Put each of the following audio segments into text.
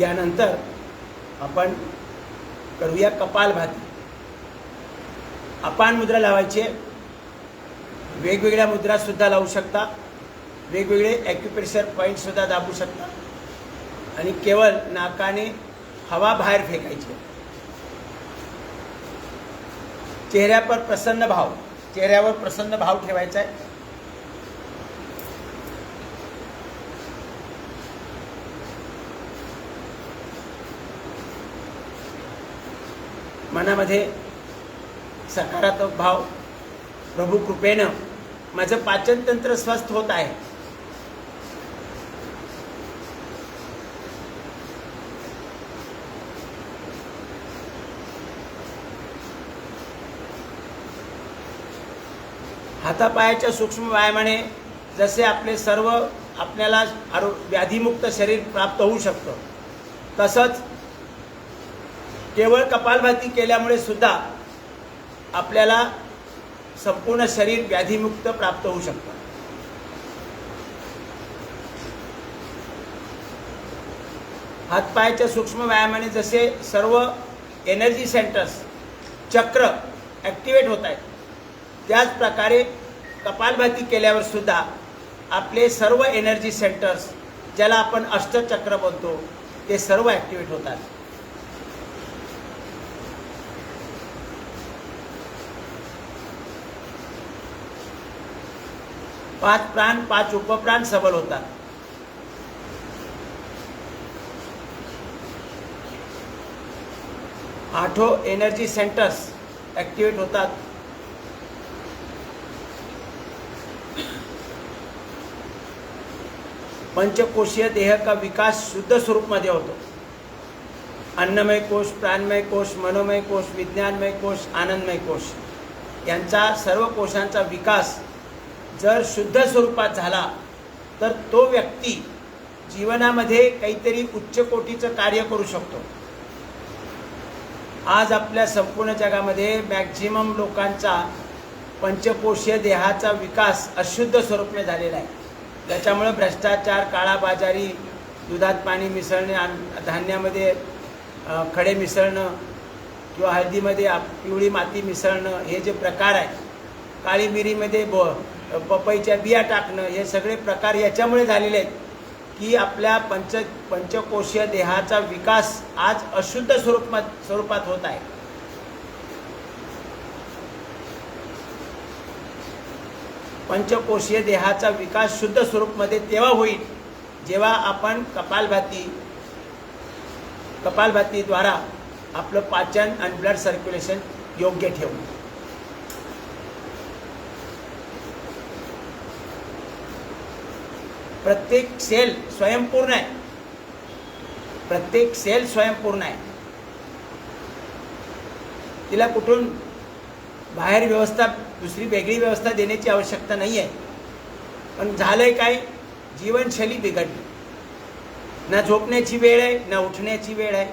यानंतर आपण करूया कपालभाती अपान मुद्रा लावायची. वेगवेगळ्या मुद्रासुद्धा लावू शकता. वेगवेगळे ॲक्युप्रेशर पॉईंटसुद्धा दाबू शकता. आणि केवळ नाकाने हवा बाहेर फेकायची. चेहऱ्यावर प्रसन्न भाव. चेहऱ्यावर प्रसन्न भाव ठेवायचा आहे. मनामध्ये सकारात्मक भाव प्रभू कृपेनं माझं पाचन तंत्र स्वस्थ होत आहे. हातापायाच्या सूक्ष्म व्यायामाने जसे आपले सर्व आपल्याला आरो व्याधीमुक्त शरीर प्राप्त होऊ शकतं तसंच केवळ कपालभाती केल्यामुळे सुद्धा आपल्याला संपूर्ण शरीर व्याधीमुक्त प्राप्त होऊ शकतं. हातपायाच्या सूक्ष्म व्यायामाने जसे सर्व एनर्जी सेंटर्स चक्र ॲक्टिवेट होत आहेत त्याच प्रकारे कपालभाती केल्यावर सुद्धा आपले सर्व एनर्जी सेंटर्स ज्याला आपण अष्टचक्र बोलतो ते सर्व ॲक्टिवेट होतात. पाच प्राण पाच उपप्राण सबल होतात. आठो एनर्जी सेंटर्स ॲक्टिवेट होतात. पंचकोशीय देह का विकास शुद्ध स्वरूपमध्ये होतो. अन्नमय कोश प्राणमय कोश मनोमय कोश विज्ञानमय कोश आनंदमय कोश. यांचा सर्व कोशांचा विकास जर शुद्ध स्वरूपात झाला तर तो व्यक्ती जीवनामध्ये काहीतरी उच्च कोटीचं कार्य करू शकतो. आज आपल्या संपूर्ण जगामध्ये मॅक्झिमम लोकांचा पंचकोशीय देहाचा विकास अशुद्ध स्वरूपने झालेला आहे. त्याच्यामुळे भ्रष्टाचार काळाबाजारी दुधात पाणी मिसळणे धान्यामध्ये खडे मिसळणं किंवा हळदीमध्ये आप- पिवळी माती मिसळणं हे जे प्रकार आहेत काळी मिरीमध्ये ब पपईच्या बिया टाकणं हे सगळे प्रकार याच्यामुळे झालेले आहेत की आपल्या पंच पंचकोशीय देहाचा विकास आज अशुद्ध स्वरूपात स्वरूपात होत आहे. पंचकोशीय देहाचा विकास शुद्ध स्वरूपमध्ये तेव्हा होईल जेव्हा आपण कपालभाती कपालभातीद्वारा आपलं पाचन आणि ब्लड सर्क्युलेशन योग्य ठेवू. प्रत्येक सेल स्वयंपूर्ण आहे. प्रत्येक सेल स्वयंपूर्ण आहे. तिला कुठून बाहेर व्यवस्था दुसरी वेगळी व्यवस्था देण्याची आवश्यकता नाही आहे. पण झालंय काय? जीवनशैली बिघडली. ना झोपण्याची वेळ आहे ना उठण्याची वेळ आहे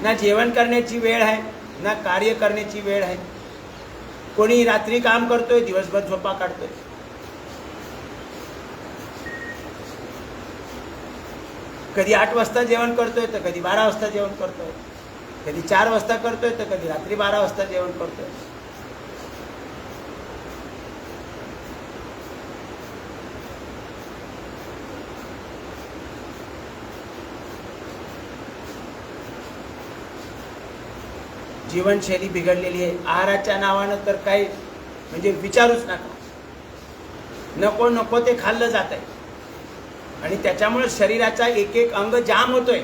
ना जेवण करण्याची वेळ आहे ना कार्य करण्याची वेळ आहे. कोणी रात्री काम करतोय दिवसभर झोपा काढतोय. कधी आठ वाजता जेवण करतोय तर कधी बारा वाजता जेवण करतोय. कधी चार वाजता करतोय तर कधी रात्री बारा वाजता जेवण करतोय. जीवनशैली बिघडलेली आहे. आहाराच्या नावानं तर काही म्हणजे विचारूच नका. नको नको ते खाल्लं जात आहे आणि त्याच्यामुळे शरीराचा एक एक अंग जाम होतोय.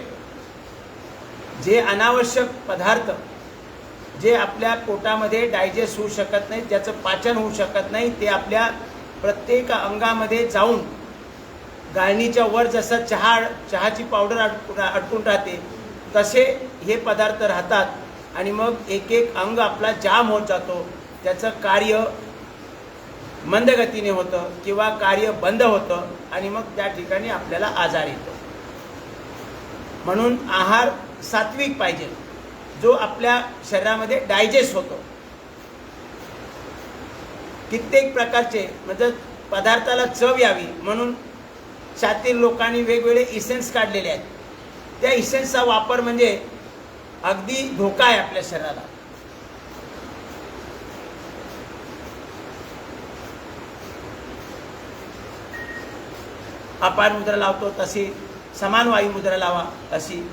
जे अनावश्यक पदार्थ जे आपल्या पोटामध्ये डायजेस्ट होऊ शकत नाही ज्याचं पाचन होऊ शकत नाही ते आपल्या प्रत्येक अंगामध्ये जाऊन गाळणीच्या वर जसं चहा चहाची पावडर अडकून अडकून राहते तसे हे पदार्थ राहतात. आणि मग एक एक अंग आपला जाम होत जातो. त्याचं कार्य मंदगतीने होतं किंवा कार्य बंद होतं आणि मग त्या ठिकाणी आपल्याला आजार येतो. म्हणून आहार सात्विक पाहिजे. जो आपल्या शरीरामध्ये डायजेस्ट होतो. कित्येक प्रकारचे म्हणजे पदार्थाला चव यावी म्हणून शातील लोकांनी वेगवेगळे इसेन्स काढलेले आहेत. त्या इसेन्सचा वापर म्हणजे अगदी धोका आहे आपल्या शरीराला. अपार मुद्रा लावतो तशी समान वायू मुद्रा लावा अशी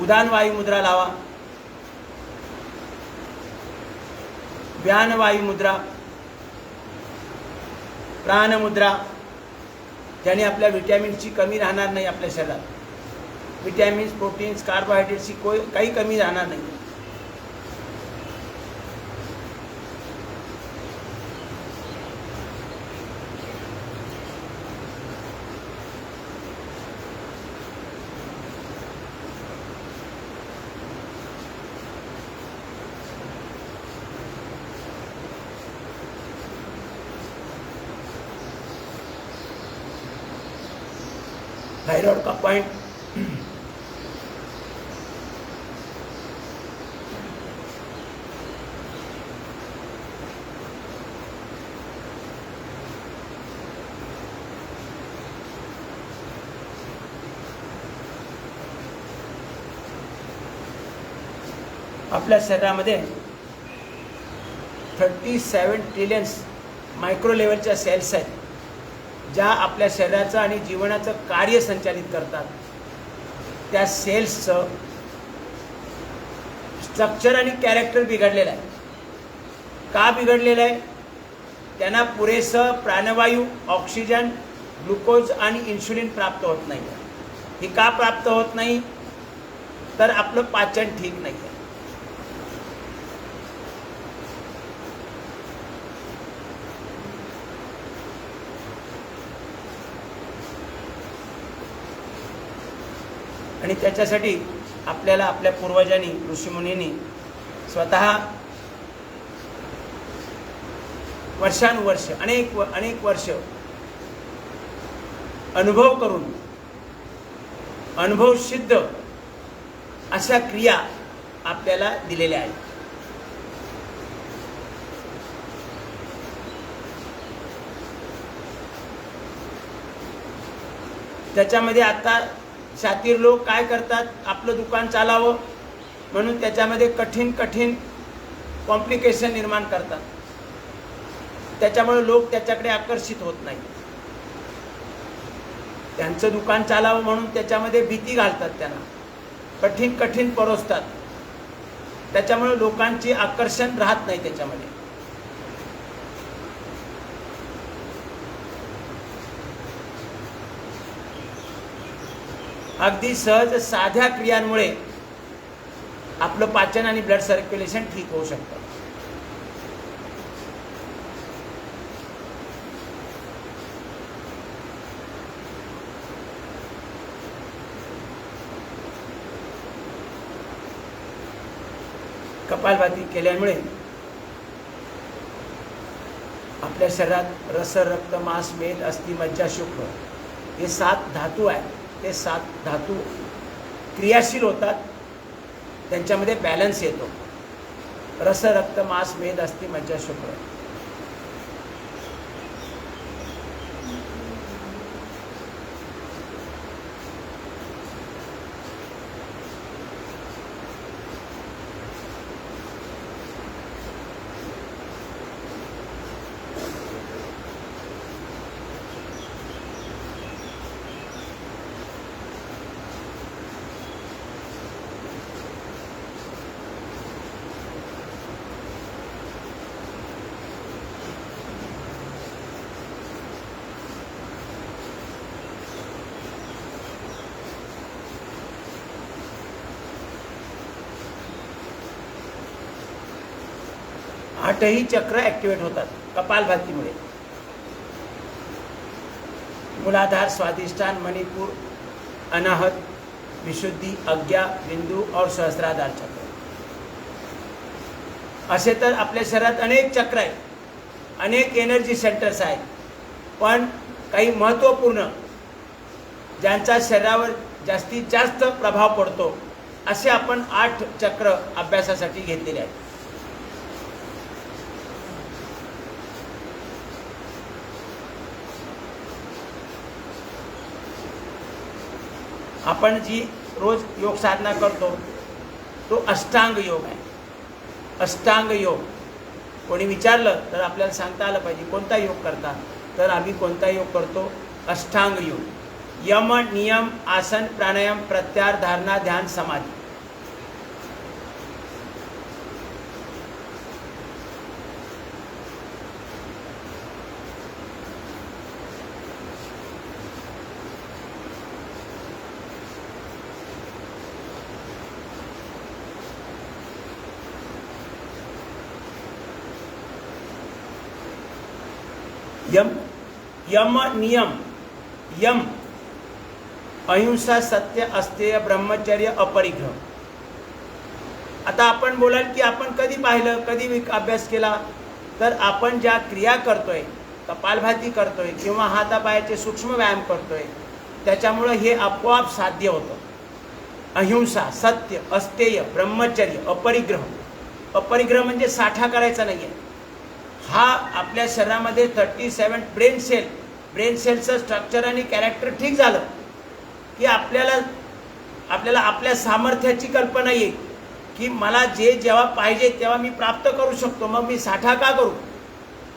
उदान वायू मुद्रा लावा. व्यान वायू मुद्रा. प्राणमुद्रा ज्याने आपल्या विटॅमिनची कमी राहणार नाही आपल्या शरीरात. विटॅमिन्स प्रोटीन्स कार्बोहायड्रेट्सची कोई काही कमी राहणार नाही. थायरॉइड का पॉइंट आपल्या शरीरामध्ये थर्टी सेवन ट्रिलियन्स मायक्रो लेवलच्या सेल्स आहेत. ज्या आपल्या शरीराचं आणि जीवनाचं कार्य संचालित करतात त्या सेल्सचं स्ट्रक्चर आणि कॅरेक्टर बिघडलेलं आहे. का बिघडलेलं आहे? त्यांना पुरेसं प्राणवायू ऑक्सिजन ग्लुकोज आणि इन्शुलिन प्राप्त होत नाही ही का प्राप्त होत नाही? तर आपलं पाचन ठीक नाही आहे आणि त्याच्यासाठी आपल्याला आपल्या पूर्वजांनी ऋषीमुनींनी स्वतः वर्षानुवर्ष अनेक व अनेक वर्ष अनुभव करून अनुभव सिद्ध अशा क्रिया आपल्याला दिलेल्या आहेत. त्याच्यामध्ये आता शातीर लोक काय करतात? आपलं दुकान चालावं म्हणून त्याच्यामध्ये कठीण कठीण कॉम्प्लिकेशन निर्माण करतात. त्याच्यामुळे लोक त्याच्याकडे आकर्षित होत नाही. त्यांचं दुकान चालावं म्हणून त्याच्यामध्ये भीती घालतात त्यांना. कठीण कठीण परोसतात. त्याच्यामुळे लोकांची आकर्षण राहत नाही त्याच्यामध्ये. अगदी सहज साध्या क्रियांमुळे आपलं पाचन आणि ब्लड सर्क्युलेशन ठीक होऊ शकतं. कपालभाती केल्यामुळे आपल्या शरीरात रस रक्त मांस मेद अस्थि मज्जा शुक्र हे सात धातू आहेत. ते सात धातू क्रियाशील होतात. त्यांच्यामध्ये बॅलन्स येतो. रस रक्त मांस मेद अस्थि मज्जा शुक्र. आठही चक्र ऍक्टिवेट होतात कपालभातीमुळे मूलाधार स्वादिष्ठान मणिपूर अनाहत विशुद्धी अज्ञा बिंदू और सहस्राधार चक्र. असे तर आपल्या शरीरात अनेक चक्र आहेत. अनेक एनर्जी सेंटर्स आहेत. पण काही महत्त्वपूर्ण ज्यांचा शरीरावर जास्तीत जास्त प्रभाव पडतो असे आपण आठ चक्र अभ्यासासाठी घेतलेले आहेत. आपण जी रोज योग साधना करतो तो अष्टांग योग आहे. अष्टांग योग. कोणी विचारलं तर आपल्याला सांगता आलं पाहिजे कोणता योग करता? तर आम्ही कोणता योग करतो? अष्टांग योग. यम नियम आसन प्राणायाम प्रत्यार धारणा ध्यान समाधी यम यम नियम यम अहिंसा सत्य अस्तेय ब्रह्मचर्य अपरिग्रह आता आपण बोलाल की आपण कधी पाहिलं कधी विक- अभ्यास केला तर आपण ज्या क्रिया करतोय कपालभाती करतोय किंवा हातापायाचे सूक्ष्म व्यायाम करतोय त्याच्यामुळं हे आपोआप साध्य होतं. अहिंसा सत्य अस्तेय ब्रह्मचर्य अपरिग्रह. अपरिग्रह म्हणजे साठा करायचा नाही आहे हा आपल्या शरीरामध्ये thirty seven brain cell brain सेलचं structure आणि कॅरेक्टर ठीक झालं की आपल्याला आपल्याला आपल्या सामर्थ्याची कल्पना येईल की मला जे जेव्हा पाहिजे तेव्हा मी प्राप्त करू शकतो. मग मी साठा का करू?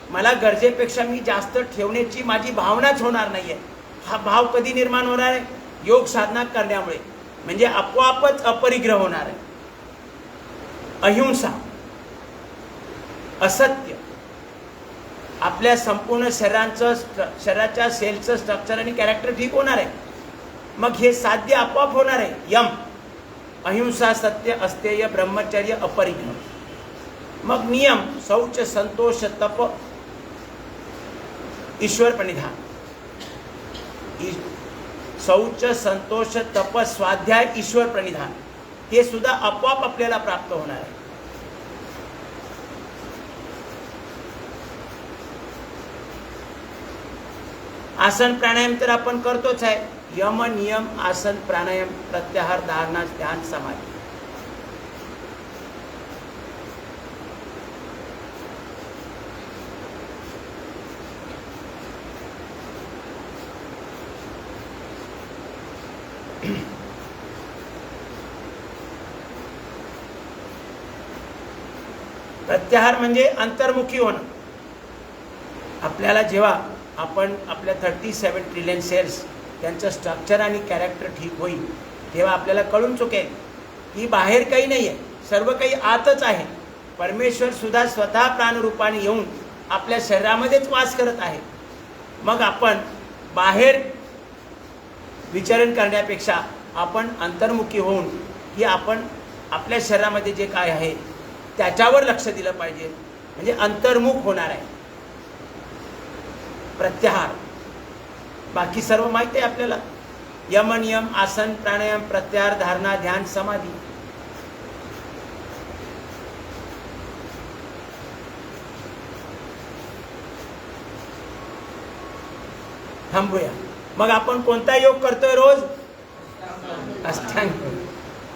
मला गरजेपेक्षा मी जास्त ठेवण्याची माझी भावनाच होणार नाही आहे हा भाव कधी निर्माण होणार आहे? योग साधना करण्यामुळे. म्हणजे आपोआपच अपरिग्रह होणार आहे. अहिंसा असत्य आपल्या संपूर्ण शरीरांचं शरीराच्या सेलचं स्ट्रक्चर आणि कॅरेक्टर ठीक होणार आहे. मग हे साध्य आपोआप होणार आहे. यम. अहिंसा सत्य अस्तेय ब्रह्मचर्य अपरिग्रह. मग नियम शौच संतोष तप ईश्वर प्रणिधान शौच संतोष तप स्वाध्याय ईश्वर प्रणिधान हे सुद्धा आपोआप आपल्याला प्राप्त होणार आहे. आसन प्राणायाम तर आपण करतोच आहे. यम नियम आसन प्राणायाम प्रत्याहार धारणा ध्यान समाधी. प्रत्याहार म्हणजे अंतर्मुखी होणं. आपल्याला जेव्हा आपण आपल्या थर्टी सेवन ट्रिलियन सेल्स त्यांचं स्ट्रक्चर आणि कॅरेक्टर ठीक होईल तेव्हा आपल्याला कळून चुकेल की बाहेर काही नाही आहे सर्व काही आतच आहे. परमेश्वर सुद्धा स्वतः प्राणरूपाने येऊन आपल्या शरीरामध्येच वास करत आहे. मग आपण बाहेर विचारण करण्यापेक्षा आपण अंतर्मुखी होऊन की आपण आपल्या शरीरामध्ये जे काय आहे त्याच्यावर लक्ष दिलं पाहिजे. म्हणजे अंतर्मुख होणार आहे. प्रत्याहार. बाकी सर्व माहिती आहे आपल्याला. यम नियम आसन प्राणायाम प्रत्याहार धारणा ध्यान समाधी. थांबूया. मग आपण कोणता योग करतोय रोज? अष्टांग.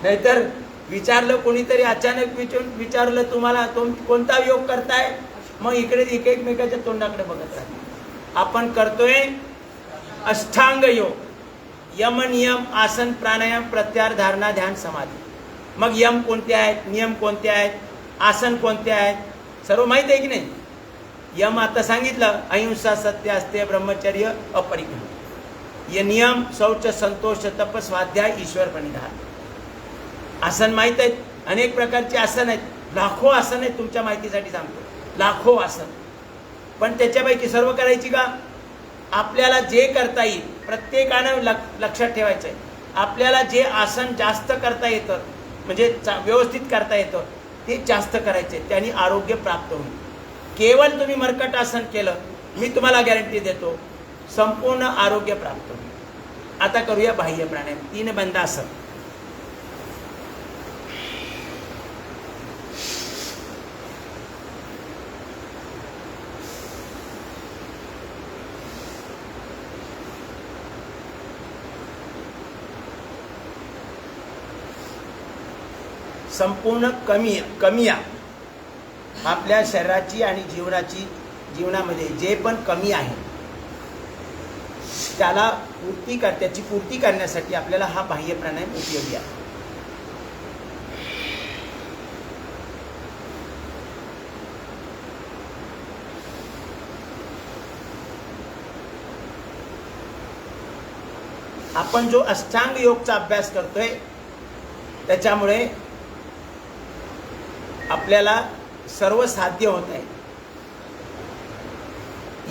नाहीतर विचारलं कोणीतरी अचानक विचारून विचारलं तुम्हाला तुम कोणता योग करताय? मग इकडे एक एकमेकाच्या तोंडाकडे बघत राहतो आपण करतोय अष्टांग योग. यम नियम आसन प्राणायाम प्रत्याहार धारणा ध्यान समाधी. मग यम कोणते आहेत? नियम कोणते आहेत? आसन कोणते आहेत? सर्व माहीत आहे की नाही? यम आता सांगितलं अहिंसा सत्य असते ब्रह्मचर्य अपरिग्रह. ये नियम शौच संतोष तप स्वाध्याय ईश्वर परिधान आसन माहीत आहेत? अनेक प्रकारचे आसन आहेत. लाखो आसन आहेत तुमच्या माहितीसाठी सांगतो. लाखो आसन. पण त्याच्यापैकी सर्व करायची का? आपल्याला जे करता येईल प्रत्येकानं लक्षात ठेवायचं आहे आपल्याला जे आसन जास्त करता येतं म्हणजे चा- व्यवस्थित करता येतं ते जास्त करायचे त्यांनी आरोग्य प्राप्त होईल. केवळ तुम्ही मरकट आसन केलं मी तुम्हाला गॅरंटी देतो संपूर्ण आरोग्य प्राप्त होईल. आता करूया बाह्य प्राणायाम. तीन बंदासन संपूर्ण कमी कमिया. आपल्या शरीराची आणि जीवनाची जीवनामध्ये जे पण कमी आहे त्याला पूर्ती कर त्याची पूर्ती करण्यासाठी आपल्याला हा बाह्य प्राणायाम उपयोगी आहे. आपण जो अष्टांग योगचा अभ्यास करतोय त्याच्यामुळे आपल्याला सर्व साध्य होत आहे.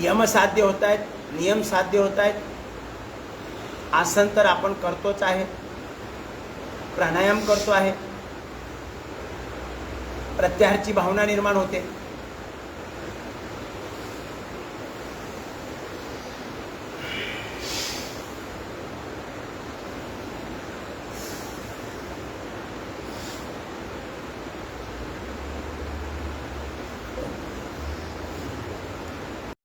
यम साध्य होत आहेत नियम साध्य होत आहेत. आसन तर आपण करतोच आहे. प्राणायाम करतो आहे. प्रत्याहारची भावना निर्माण होते.